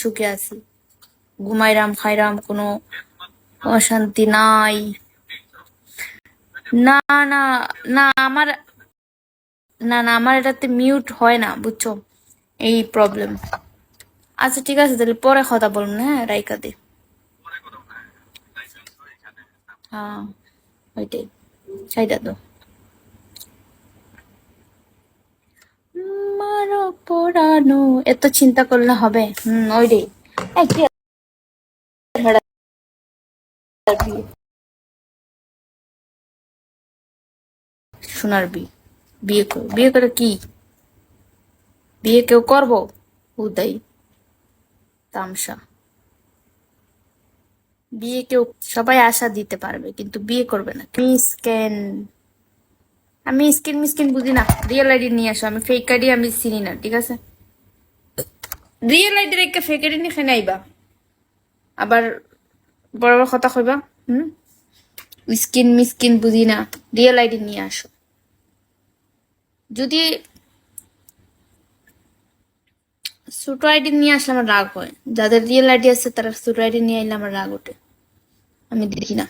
সুখে আছি। ঘুমাইরাম, খাইরাম, কোনো অশান্তি নাই। না না না, আমার, না না, আমার এটাতে মিউট হয় না, বুঝছ? এই প্রবলেম আচ্ছা ঠিক আছে, তাহলে পরে কথা বলুন হ্যাঁ রাইকা দে। হ্যাঁ ওইটাই। সেইটা তো পড়ানো এত চিন্তা করলে হবে? হুম এই, কি সোনার বিয়ে। বিয়ে বিয়ে করে কি? বিয়ে কেউ করব? উদয়। তামসা। বিয়ে কেউ সবাই আশা দিতে পারবে কিন্তু বিয়ে করবে না। মিসকেন আমি স্কিন মিসকিন বুঝি না। রিয়েল আইডি নিয়ে আসো, আমি ফেক আইডি আমি চিনি না, ঠিক আছে? রিয়েল আইডি রেখে ফেক আইডি নিয়ে খাই আইবা। আবার বড় বড় কথা কইবা, হুম? স্কিন মিসকিন বুঝি না রিয়েল আইডি নিয়ে আসো। যদি ছোট আইডি নিয়ে আসলে আমার রাগ হয়, যাদের রিয়েল আইডি আছে তারা ছোট আইডি নিয়ে আইলে আমার রাগ ওঠে। আমি দেখি না।